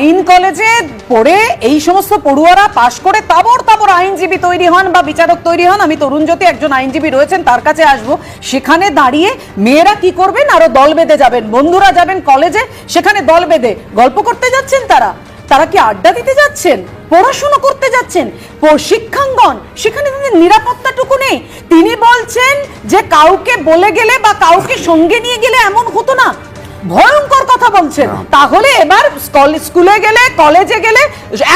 আইন কলেজে পড়ে এই সমস্ত পড়ুয়ারা পাশ করে তাবর তাবর আইনজীবী তৈরি হন বা বিচারক তৈরি হন। আমি তরুণ জ্যোতি, একজন আইনজীবী রয়েছেন, তার কাছে আসব। সেখানে দাঁড়িয়ে মেয়েরা কি করবেন? আরও দল বেঁধে যাবেন। বন্ধুরা যাবেন কলেজে, সেখানে দল বেঁধে গল্প করতে যাচ্ছেন তারা? তারা কি আড্ডা দিতে যাচ্ছেন? পড়াশুনো করতে যাচ্ছেন? শিক্ষাঙ্গন, সেখানে তাদের নিরাপত্তাটুকু নেই। তিনি বলছেন যে, কাউকে বলে গেলে বা কাউকে সঙ্গে নিয়ে গেলে এমন হতো না। ভয়ঙ্কর কথা বলছেন। তাহলে এবার স্কুলে গেলে কলেজে গেলে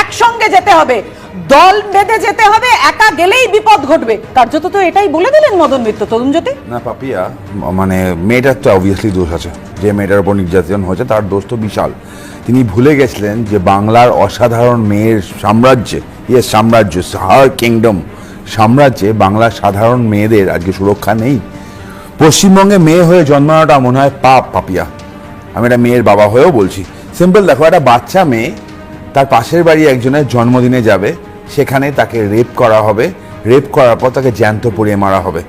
একসঙ্গে যেতে হবে। দল বেঁধে যেতে হবে একা গেলেই বিপদ ঘটবে। কার্যত তো এটাই বলে দিলেন মদন মিত্র তরুণ জ্যোতি না পাপিয়া মানে মেয়েটার তো অবভিয়াসলি দোষ আছে। যে মেয়েটার উপর নির্যাতন হয়েছে তার দোষ তো বিশাল। তিনি ভুলে গেছিলেন যে বাংলার অসাধারণ মেয়ের সাম্রাজ্যে ইয়ে সাম্রাজ্য হার কিংডম সাম্রাজ্যে বাংলার সাধারণ মেয়েদের আজকে সুরক্ষা নেই। পশ্চিমবঙ্গে মেয়ে হয়ে জন্মানোটা মনে হয় পাপ পাপিয়া। আমি একটা মেয়ের বাবা হয়েও বলছি। সিম্পল দেখো, একটা বাচ্চা মেয়ে, তার পাশের বাড়ি একজনের জন্মদিনে যাবে, সেখানে তাকে রেপ করা হবে। রেপ করার পর তাকে জ্যান্ত পুড়িয়ে মারা হবে।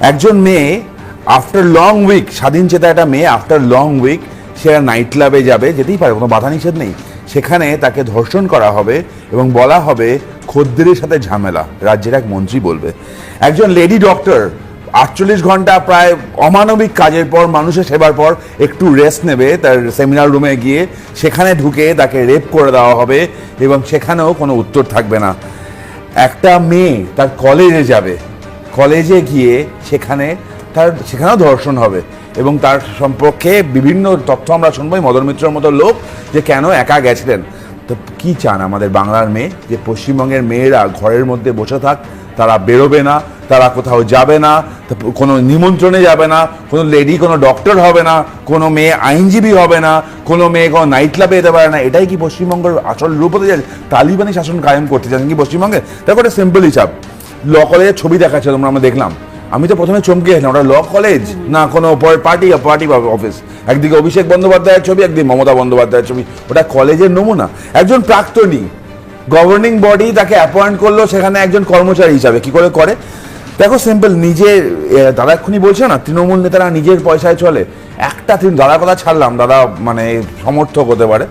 একজন মেয়ে আফটার লং উইক স্বাধীন চেতা একটা মেয়ে আফটার লং উইক সে নাইট ক্লাবে যাবে, যেতেই পারে, কোনো বাধা নিষেধ নেই। সেখানে তাকে ধর্ষণ করা হবে এবং বলা হবে, খদ্দেরের সাথে ঝামেলা, রাজ্যের এক মন্ত্রী বলবে। একজন লেডি ডক্টর আটচল্লিশ ঘণ্টা প্রায় অমানবিক কাজের পর, মানুষের সেবার পর একটু রেস্ট নেবে তার সেমিনার রুমে গিয়ে। সেখানে ঢুকে তাকে রেপ করে দেওয়া হবে এবং সেখানেও কোনো উত্তর থাকবে না। একটা মেয়ে তার কলেজে যাবে। কলেজে গিয়ে সেখানে তার, সেখানেও ধর্ষণ হবে এবং তার সম্পর্কে বিভিন্ন তথ্য আমরা শুনব। মদন মিত্রর মতো লোক যে কেন একা গেছিলেন। তো কি চান আমাদের বাংলার মেয়ে? যে পশ্চিমবঙ্গের মেয়েরা ঘরের মধ্যে বসে থাক, তারা বেরোবে না। তারা কোথাও যাবে না কোনো নিমন্ত্রণে যাবে না, কোনো লেডি কোনো ডক্টর হবে না, কোনো মেয়ে আইনজীবী হবে না, কোনো মেয়ে কোনো নাইট ক্লাবে যেতে পারে না। এটাই কি পশ্চিমবঙ্গের আসল রূপ হতে যাচ্ছে? তালিবানি শাসন কায়েম করতে চান কি পশ্চিমবঙ্গে? দেখো একটা সিম্পল হিসাব। ল কলেজের ছবি দেখাচ্ছে, তোমরা আমরা দেখলাম। আমি তো প্রথমে চমকে গেছিলাম, ওটা ল কলেজ না, কোনো পার্টি পার্টি অফিস একদিকে অভিষেক বন্দ্যোপাধ্যায়ের ছবি, একদিকে মমতা বন্দ্যোপাধ্যায়ের ছবি। ওটা কলেজের নমুনা। একজন প্রাক্তনী গভর্নিং বডি তাকে অ্যাপয়েন্ট করল সেখানে একজন কর্মচারী হিসাবে। কি করে করে? দেখো সিম্পল নিজের দাদা এক্ষুনি বলছে না, তৃণমূল নেতারা নিজের পয়সায় চলে। একটা তৃণ দাদা কথা ছাড়লাম, দাদা মানে সমর্থক হতে পারে।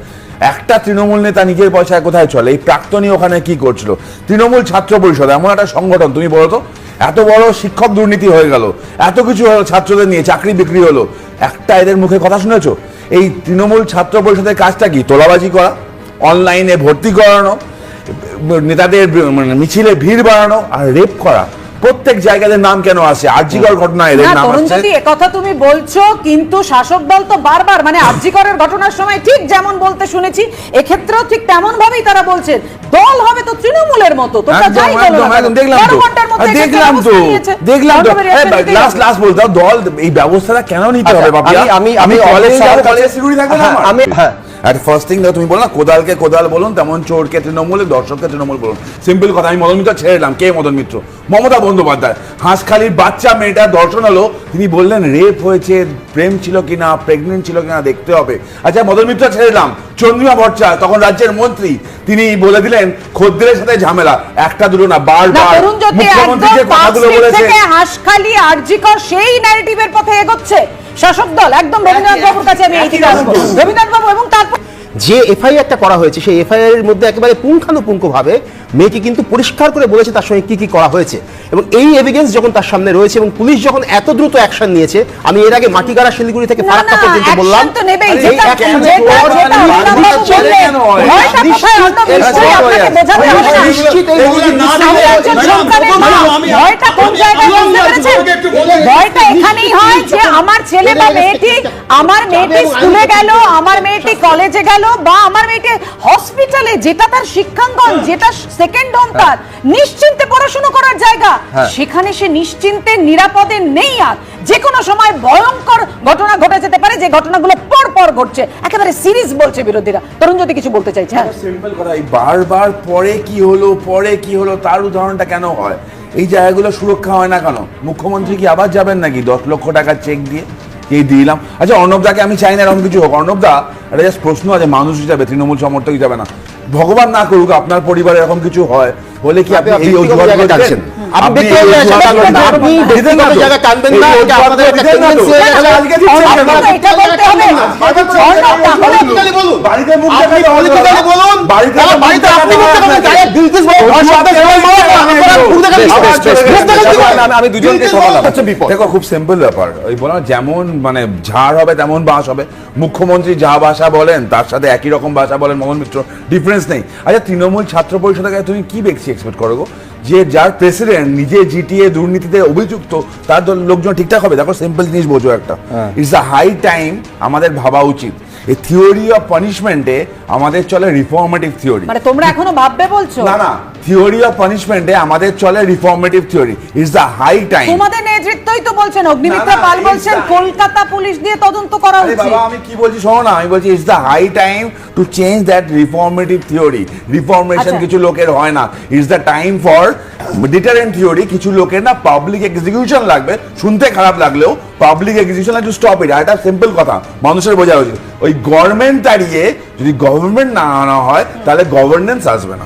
একটা তৃণমূল নেতা নিজের পয়সায় কোথায় চলে? এই প্রাক্তনী ওখানে কি করছিল? তৃণমূল ছাত্র পরিষদ, এমন একটা সংগঠন, তুমি বলো তো। এত বড় শিক্ষক দুর্নীতি হয়ে গেল, এত কিছু হলো ছাত্রদের নিয়ে, চাকরি বিক্রি হলো। একটা এদের মুখে কথা শুনেছো? এই তৃণমূল ছাত্র পরিষদের কাজটা কি? তোলাবাজি করা, অনলাইনে ভর্তি করানো, নেতাদের মানে মিছিলে ভিড় বাড়ানো আর রেপ করা? প্রত্যেক জায়গাতে নাম কেন আসে? আর্জিকর ঘটনা এদের না নাম জ্যোতি একথা তুমি বলছো কিন্তু শাসক দল তো বারবার মানে আর্যিকরের ঘটনার সময় ঠিক যেমন বলতে শুনেছি এক্ষেত্রেও ঠিক তেমন ভাবেই তারা বলছেন দল হবে তো তৃণমূলের মতো তোমরা একদম, যাই বলো দেখলাম তো। দেখলাম তো দেখলাম তো। লাস্ট লাস্ট বলতে দাও, দল এই ব্যবস্থাটা কেন নিতে হবে আচ্ছা, আমি- আমি- আমি কলেজ কলেজে সিকিউরিটি থাকবে না হ্যাঁ, আমি- হ্যাঁ। আর ফার্স্ট থিং তুমি বলো না কোদালকে কোদাল বলুন তেমন চোরকে তৃণমূল দর্শককে তৃণমূল বলুন। সিম্পল কথা আমি মদন মিত্র ছেড়ে এলাম কে মদন মিত্র? মমতা বন্দ্যোপাধ্যায়। হাঁসখালির বাচ্চা মেয়েটা দর্শন হলো তিনি বললেন রেপ হয়েছে প্রেম ছিল কিনা প্রেগনেন্ট ছিল কিনা দেখতে হবে। আচ্ছা মদন মিত্র ছেড়ে এলাম চন্দ্রিমা ভট্টাচার্য তখন রাজ্যের মন্ত্রী তিনি বলে দিলেন খদ্দের সাথে ঝামেলা একটা দুটো না বারবার মুখ্যমন্ত্রী যে কথাগুলো বলেছে হাঁসখালি আর্যিকর সেই ন্যারেটিভের পথে এগোচ্ছে। শাসক দল একদম রবীন্দ্রনাথ বাবুর কাছে আমি আসব রবীন্দ্রনাথ বাবু এবং তারপর যে এফআইআরটা করা হয়েছে সেই এফআইআর এর মধ্যে একেবারে পুঙ্খানুপুঙ্খভাবে মেয়েকে কিন্তু পরিষ্কার করে বলেছে তার সঙ্গে কি কি করা হয়েছে। এবং এই এভিডেন্স যখন তার সামনে রয়েছে এবং পুলিশ যখন এত দ্রুত অ্যাকশন নিয়েছে আমি এর আগে মাটিগাড়া শিলিগুড়ি থেকে ফারাক্কা পর্যন্ত বললাম? ভয়টা এখানেই হয় আমার ছেলে বা মেয়েটি আমার মেয়েটি স্কুলে গেল আমার মেয়েটি কলেজে গেল বা আমার মেয়েটি হসপিটালে যেটা তার শিক্ষাঙ্গন যেটা সেকেন্ড হোম তার নিশ্চিন্তে পড়াশোনা করার জায়গা সেখানে সে নিশ্চিন্তে নিরাপদে নেই আর। যে কোনো সময় ভয়ঙ্কর ঘটনা ঘটে যেতে পারে যে ঘটনাগুলো পর পর ঘটছে। একেবারে সিরিজ বলছে বিরোধীরা। তরুণ যদি কিছু বলতে চাইছে হ্যাঁ। সিম্পল কথা এই বারবার পরে কি হলো পরে কি হলো তার উদাহরণটা কেন হয়? এই জায়গাগুলো সুরক্ষা হয় না কেন? মুখ্যমন্ত্রী কি আবার যাবেন নাকি? দশ লক্ষ টাকার চেক দিয়ে এই দিলাম? আচ্ছা অর্ণবদাকে আমি চাই না এরকম কিছু হোক। অর্ণবদা এটা জাস্ট প্রশ্ন আছে মানুষ হিসাবে তৃণমূল সমর্থক যাবে না। ভগবান না করুক আপনার পরিবারে এরকম কিছু হয় হলে কি আপনি এই অজুহাত। আপনি ব্যক্তিগত না, এটা আপনাদের একটা হয়ে গেছে। আজকে এটা বলতে হবে। বাড়িতে মুখ। বলুন। বাড়িতে বাড়িতে আপনি মুখ দেখাবেন। ঘর সাথে আমি দুজনকে। দেখো খুব সিম্পল ব্যাপার ওই বলো যেমন মানে ঝাড় হবে তেমন বাস হবে মুখ্যমন্ত্রী যা ভাষা বলেন তার সাথে একই রকম ভাষা বলেন মোহন মিত্র ডিফারেন্স নেই আচ্ছা তৃণমূল ছাত্র পরিষদের কাছে তুমি কি বেশি এক্সপেক্ট করো গো? যে যার প্রেসিডেন্ট নিজে জিটিএ দুর্নীতিতে অভিযুক্ত তার লোকজন ঠিকঠাক হবে। দেখো সিম্পল জিনিস বোঝো একটা। ইটস আ হাই টাইম আমাদের ভাবা উচিত। এই থিওরি অফ পানিশমেন্টে আমাদের চলে রিফর্মেটিভ থিওরি মানে তোমরা এখনও ভাববে বলছো? না না। থিওরি অফ পানিশমেন্টে আমাদের চলে reformative theory it's the high time তোমাদের নেতৃত্বই তো বলছেন অগ্নিমিত্রা পাল বলছেন কলকাতা পুলিশ দিয়ে তদন্ত করা উচিত। বাবা আমি কি বলছি শোনো না আমি বলছি it's the high time to change that reformative theory reformation. কিছু লোকের হয় না। It's the time for deterrent theory কিছু লোকের না পাবলিক এক্সিকিউশন লাগবে। শুনতে খারাপ লাগলেও public execution to stop it এটা সিম্পল কথা মানুষের বোঝা উচিত। ওই গভর্নমেন্ট দাঁড়িয়ে যদি গভর্নমেন্ট না আনা হয় তাহলে গভর্নেন্স আসবে না।